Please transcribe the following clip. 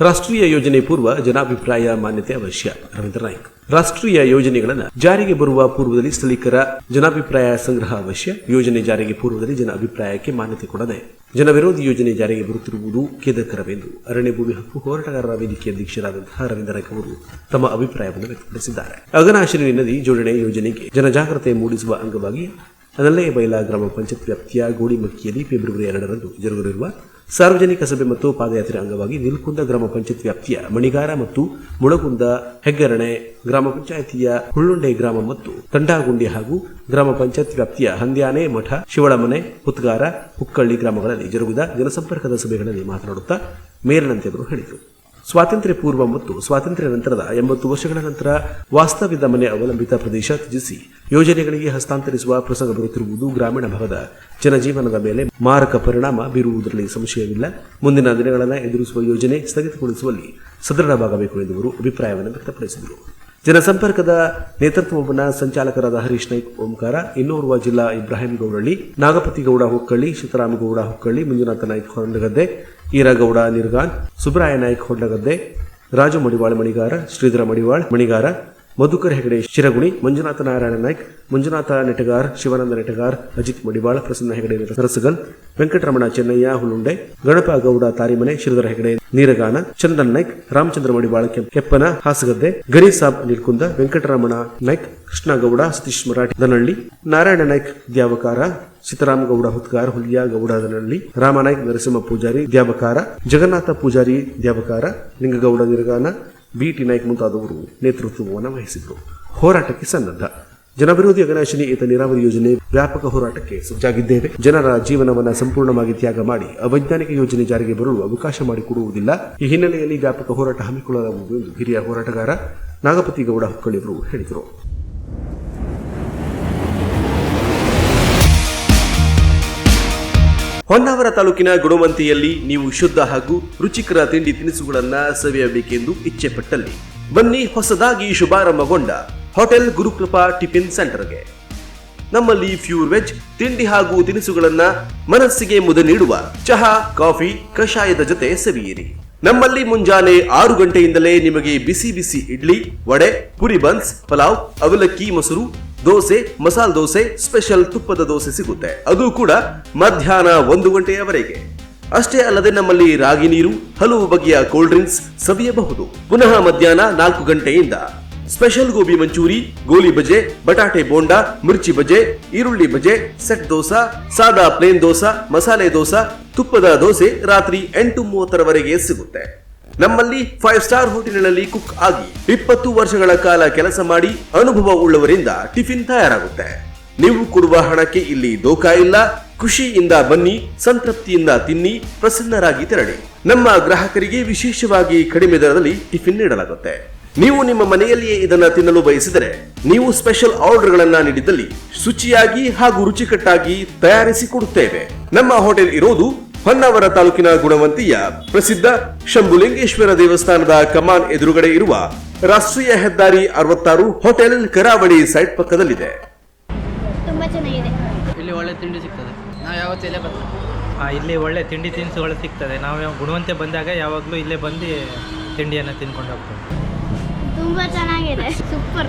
ರಾಷ್ಟ್ರೀಯ ಯೋಜನೆ ಪೂರ್ವ ಜನಾಭಿಪ್ರಾಯ ಮಾನ್ಯತೆ ಅವಶ್ಯ. ರವೀಂದ್ರ ನಾಯ್ಕ್. ರಾಷ್ಟ್ರೀಯ ಯೋಜನೆಗಳನ್ನು ಜಾರಿಗೆ ಬರುವ ಪೂರ್ವದಲ್ಲಿ ಸ್ಥಳೀಕರ ಜನಾಭಿಪ್ರಾಯ ಸಂಗ್ರಹ ಅವಶ್ಯ. ಯೋಜನೆ ಜಾರಿಗೆ ಪೂರ್ವದಲ್ಲಿ ಜನ ಅಭಿಪ್ರಾಯಕ್ಕೆ ಮಾನ್ಯತೆ ಕೊಡದೆ ಜನವಿರೋಧಿ ಯೋಜನೆ ಜಾರಿಗೆ ಬರುತ್ತಿರುವುದು ಖೇದಕರವೆಂದು ಅರಣ್ಯ ಭೂಮಿ ಹಕ್ಕು ಹೋರಾಟಗಾರರ ವೇದಿಕೆ ಅಧ್ಯಕ್ಷರಾದಂತಹ ರವೀಂದ್ರ ನಾಯ್ಕ್ ಅವರು ತಮ್ಮ ಅಭಿಪ್ರಾಯವನ್ನು ವ್ಯಕ್ತಪಡಿಸಿದ್ದಾರೆ. ಅಗನಾಶಿನಿ ನದಿ ಜೋಡಣೆ ಯೋಜನೆಗೆ ಜನಜಾಗ್ರತೆ ಮೂಡಿಸುವ ಅಂಗವಾಗಿ ಅನಲ್ಲೇ ಬೈಲಾ ಗ್ರಾಮ ಪಂಚಾಯತ್ ವ್ಯಾಪ್ತಿಯ ಗೋಡಿಮಕ್ಕಿಯಲ್ಲಿ ಫೆಬ್ರವರಿ ಎರಡರಂದು ಜರುಗಲಿರುವ ಸಾರ್ವಜನಿಕ ಸಭೆ ಮತ್ತು ಪಾದಯಾತ್ರೆ ಅಂಗವಾಗಿ ನಿಲ್ಕುಂದ ಗ್ರಾಮ ಪಂಚಾಯತ್ ವ್ಯಾಪ್ತಿಯ ಮಣಿಗಾರ ಮತ್ತು ಮುಳಗುಂದ ಹೆಗ್ಗರಣೆ ಗ್ರಾಮ ಪಂಚಾಯಿತಿಯ ಹುಳ್ಳುಂಡೆ ಗ್ರಾಮ ಮತ್ತು ತಂಡಾಗುಂಡಿ ಹಾಗೂ ಗ್ರಾಮ ಪಂಚಾಯತ್ ವ್ಯಾಪ್ತಿಯ ಹಂದ್ಯಾನೆ ಮಠ, ಶಿವಳಮನೆ ಹುತ್ಗಾರ ಹುಕ್ಕಳ್ಳಿ ಗ್ರಾಮಗಳಲ್ಲಿ ಜರುಗಿದ ಜನಸಂಪರ್ಕದ ಸಭೆಗಳಲ್ಲಿ ಮಾತನಾಡುತ್ತಾ ಮೇಲಿನಂತೆ ಅವರು ಹೇಳಿದರು. ಸ್ವಾತಂತ್ರ್ಯ ಪೂರ್ವ ಮತ್ತು ಸ್ವಾತಂತ್ರ್ಯ ನಂತರದ ಎಂಬತ್ತು ವರ್ಷಗಳ ನಂತರ ವಾಸ್ತವ್ಯದ ಮನೆ ಅವಲಂಬಿತ ಪ್ರದೇಶ ತ್ಯಜಿಸಿ ಯೋಜನೆಗಳಿಗೆ ಹಸ್ತಾಂತರಿಸುವ ಪ್ರಸಂಗ ಬರುತ್ತಿರುವುದು ಗ್ರಾಮೀಣ ಭಾಗದ ಜನಜೀವನದ ಮೇಲೆ ಮಾರಕ ಪರಿಣಾಮ ಬೀರುವುದರಲ್ಲಿ ಸಂಶಯವಿಲ್ಲ. ಮುಂದಿನ ದಿನಗಳನ್ನು ಎದುರಿಸುವ ಯೋಜನೆ ಸ್ಥಗಿತಗೊಳಿಸುವಲ್ಲಿ ಸದೃಢವಾಗಬೇಕು ಎಂದು ಅವರು ಅಭಿಪ್ರಾಯವನ್ನು ವ್ಯಕ್ತಪಡಿಸಿದರು. ಜನಸಂಪರ್ಕದ ನೇತೃತ್ವವನ್ನು ಸಂಚಾಲಕರಾದ ಹರೀಶ್ ನಾಯ್ಕ್ ಓಂಕಾರ, ಇನ್ನೋರ್ವ ಜಿಲ್ಲಾ ಇಬ್ರಾಹಿಂ ಗೌಡಳ್ಳಿ, ನಾಗಪತಿ ಗೌಡ ಹುಕ್ಕಳ್ಳಿ ಗೌಡ ಹುಕ್ಕಳ್ಳಿ, ಮಂಜುನಾಥ ನಾಯ್ಕ್ ಹೊಂಡಗದ್ದೆ ಈರಗೌಡ ನಿರ್ಗಾನ್ ಸುಬ್ರಾಯ ನಾಯ್ಕ್ ಹೊಂಡಗದ್ದೆ ರಾಜು ಮಡಿವಾಳ್ ಮಣಿಗಾರ ಶ್ರೀಧರ ಮಡಿವಾಳ್ ಮಣಿಗಾರ ಮಧುಕರ್ ಹೆಗಡೆ ಶಿರಗುಣಿ ಮಂಜುನಾಥ ನಾರಾಯಣ ನಾಯ್ಕ್, ಮಂಜುನಾಥ ನೆಟಗಾರ್, ಶಿವಾನಂದ ನೆಟಗಾರ್, ಅಜಿತ್ ಮಡಿವಾಳ, ಪ್ರಸನ್ನ ಹೆಗಡೆ ಸರಸಗಲ್ ವೆಂಕಟರಮಣ ಚೆನ್ನಯ್ಯ, ಹುಲುಂಡೆ ಗಣಪ ಗೌಡ ತಾರಿಮನೆ, ಶ್ರೀಧರ ಹೆಗಡೆ, ನೀರಗಾನ, ಚಂದನ್ ನಾಯ್ಕ್, ರಾಮಚಂದ್ರ ಮಡಿವಾಳ ಕೆಂಪ್- ಕೆಪ್ಪನ, ಹಾಸಗದ್ದೆ ಗರಿ ಸಾಬ್, ನಿಲ್ಕುಂದ, ವೆಂಕಟರಮಣ ನಾಯ್ಕ್, ಕೃಷ್ಣಗೌಡ, ಸತೀಶ್ ಮರಾಠಿ ದನಹಳ್ಳಿ ನಾರಾಯಣ ನಾಯ್ಕ್, ದ್ಯಾವಕಾರ ಸೀತಾರಾಮ ಗೌಡ ಹುತ್ಕಾರ್ ಹುಲಿಯ ಗೌಡ ದನಹಳ್ಳಿ ರಾಮನಾಯ್ಕ ನರಸಿಂಹ ಪೂಜಾರಿ, ದ್ಯಾವಕಾರ, ಜಗನ್ನಾಥ ಪೂಜಾರಿ, ದ್ಯಾವಕಾರ, ಲಿಂಗಗೌಡ, ನಿರ್ಗಾನ ಬಿಟಿ ನಾಯ್ಕ್ ಮುಂತಾದವರು ನೇತೃತ್ವವನ್ನು ವಹಿಸಿದರು. ಹೋರಾಟಕ್ಕೆ ಸನ್ನದ್ಧ ಜನವಿರೋಧಿ ಅಗನಾಶಿನಿ ಈತ ನೀರಾವರಿ ಯೋಜನೆ ವ್ಯಾಪಕ ಹೋರಾಟಕ್ಕೆ ಸಜ್ಜಾಗಿದ್ದೇವೆ. ಜನರ ಜೀವನವನ್ನು ಸಂಪೂರ್ಣವಾಗಿ ತ್ಯಾಗ ಮಾಡಿ ಅವೈಜ್ಞಾನಿಕ ಯೋಜನೆ ಜಾರಿಗೆ ಬರಲು ಅವಕಾಶ ಮಾಡಿಕೊಡುವುದಿಲ್ಲ. ಈ ಹಿನ್ನೆಲೆಯಲ್ಲಿ ವ್ಯಾಪಕ ಹೋರಾಟ ಹಮ್ಮಿಕೊಳ್ಳಲಾಗುವುದು ಎಂದು ಹಿರಿಯ ಹೋರಾಟಗಾರ ನಾಗಪತಿ ಗೌಡ ಹುಕ್ಕಳಿಯವರು ಹೇಳಿದರು. ಹೊನ್ನಾವರ ತಾಲೂಕಿನ ಗುಣವಂತಿಯಲ್ಲಿ ನೀವು ಶುದ್ಧ ಹಾಗೂ ರುಚಿಕರ ತಿಂಡಿ ತಿನಿಸುಗಳನ್ನ ಸವಿಯಬೇಕೆಂದು ಇಚ್ಛೆಪಟ್ಟಲ್ಲಿ ಬನ್ನಿ ಹೊಸದಾಗಿ ಶುಭಾರಂಭಗೊಂಡ ಹೋಟೆಲ್ ಗುರುಕೃಪಾ ಟಿಫಿನ್ ಸೆಂಟರ್ಗೆ. ನಮ್ಮಲ್ಲಿ ಫ್ಯೂರ್ ವೆಜ್, ತಿಂಡಿ ಹಾಗೂ ತಿನಿಸುಗಳನ್ನ ಮನಸ್ಸಿಗೆ ಮುದ ನೀಡುವ ಚಹಾ, ಕಾಫಿ, ಕಷಾಯದ ಜೊತೆ ಸವಿಯಿರಿ. ನಮ್ಮಲ್ಲಿ ಮುಂಜಾನೆ ಆರು ಗಂಟೆಯಿಂದಲೇ ನಿಮಗೆ ಬಿಸಿ ಬಿಸಿ ಇಡ್ಲಿ, ವಡೆ, ಪುರಿ ಬನ್ಸ್, ಪಲಾವ್, ಅವಲಕ್ಕಿ, ಮೊಸರು ದೋಸೆ, ಮಸಾಲ ದೋಸೆ ಸ್ಪೆಷಲ್ ತುಪ್ಪದ ದೋಸೆ ಸಿಗುತ್ತೆ. ಅದು ಕೂಡ ಮಧ್ಯಾಹ್ನ ಒಂದು ಗಂಟೆಯವರೆಗೆ. ಅಷ್ಟೇ ಅಲ್ಲದೆ ನಮ್ಮಲ್ಲಿ ರಾಗಿ ನೀರು, ಹಲವು ಬಗೆಯ ಕೋಲ್ಡ್ ಡ್ರಿಂಕ್ಸ್ ಸವಿಯಬಹುದು. ಪುನಃ ಮಧ್ಯಾಹ್ನ ನಾಲ್ಕು ಗಂಟೆಯಿಂದ. ಸ್ಪೆಷಲ್ ಗೋಬಿ ಮಂಚೂರಿ, ಗೋಲಿ ಬಜೆ, ಬಟಾಟೆ ಬೋಂಡಾ, ಮಿರ್ಚಿ ಬಜೆ, ಈರುಳ್ಳಿ ಬಜೆ, ಸೆಟ್ ದೋಸಾ, ಸಾದಾ ಪ್ಲೇನ್ ದೋಸಾ, ಮಸಾಲೆ ದೋಸಾ, ತುಪ್ಪದ ದೋಸೆ ರಾತ್ರಿ ಎಂಟು ಮೂವತ್ತರವರೆಗೆ ಸಿಗುತ್ತೆ. ನಮ್ಮಲ್ಲಿ ಫೈವ್ ಸ್ಟಾರ್ ಹೋಟೆಲ್ನಲ್ಲಿ ಕುಕ್ ಆಗಿ ಇಪ್ಪತ್ತು ವರ್ಷಗಳ ಕಾಲ ಕೆಲಸ ಮಾಡಿ ಅನುಭವ ಉಳ್ಳವರಿಂದ ಟಿಫಿನ್ ತಯಾರಾಗುತ್ತೆ. ನೀವು ಕೊಡುವ ಹಣಕ್ಕೆ ಇಲ್ಲಿ ದೋಖಾ ಇಲ್ಲ. ಖುಷಿಯಿಂದ ಬನ್ನಿ, ಸಂತೃಪ್ತಿಯಿಂದ ತಿನ್ನಿ, ಪ್ರಸನ್ನರಾಗಿ ತೆರಳಿ. ನಮ್ಮ ಗ್ರಾಹಕರಿಗೆ ವಿಶೇಷವಾಗಿ ಕಡಿಮೆ ದರದಲ್ಲಿ ಟಿಫಿನ್ ನೀಡಲಾಗುತ್ತೆ. ನೀವು ನಿಮ್ಮ ಮನೆಯಲ್ಲಿಯೇ ಇದನ್ನ ತಿನ್ನಲು ಬಯಸಿದರೆ ನೀವು ಸ್ಪೆಷಲ್ ಆರ್ಡರ್ಗಳನ್ನ ನೀಡಿದಲ್ಲಿ ಶುಚಿಯಾಗಿ ಹಾಗೂ ರುಚಿಕಟ್ಟಾಗಿ ತಯಾರಿಸಿ ಕೊಡುತ್ತೇವೆ. ನಮ್ಮ ಹೋಟೆಲ್ ಇರೋದು ಹೊನ್ನಾವರ ತಾಲೂಕಿನ ಗುಣವಂತಿಯ ಪ್ರಸಿದ್ಧ ಶಂಭುಲಿಂಗೇಶ್ವರ ದೇವಸ್ಥಾನದ ಕಮಾನ್ ಎದುರುಗಡೆ ಇರುವ ರಾಷ್ಟ್ರೀಯ ಹೆದ್ದಾರಿ ಅರವತ್ತಾರು ಹೋಟೆಲ್ ಕರಾವಳಿ ಸೈಟ್ ಪಕ್ಕದಲ್ಲಿದೆ. ತುಂಬ ಚೆನ್ನಾಗಿದೆ. ಇಲ್ಲಿ ಒಳ್ಳೆ ತಿಂಡಿ ಸಿಗ್ತದೆ. ನಾವು ಯಾವತ್ತೂ ಇಲ್ಲೇ ಬರ್ತೀವಿ ಆ, ಇಲ್ಲಿ ಒಳ್ಳೆ ತಿಂಡಿ ತಿನಿಸುಗಳು ಸಿಗ್ತದೆ. ನಾವು ಯಾವ- ಗುಣವಂತೆ ಬಂದಾಗ ಯಾವಾಗಲೂ ಇಲ್ಲೇ ಬಂದು ತಿಂಡಿಯನ್ನು ತಿನ್ಕೊಂಡು ಹೋಗ್ತೇವೆ. ತುಂಬ ಚೆನ್ನಾಗಿದೆ. Super.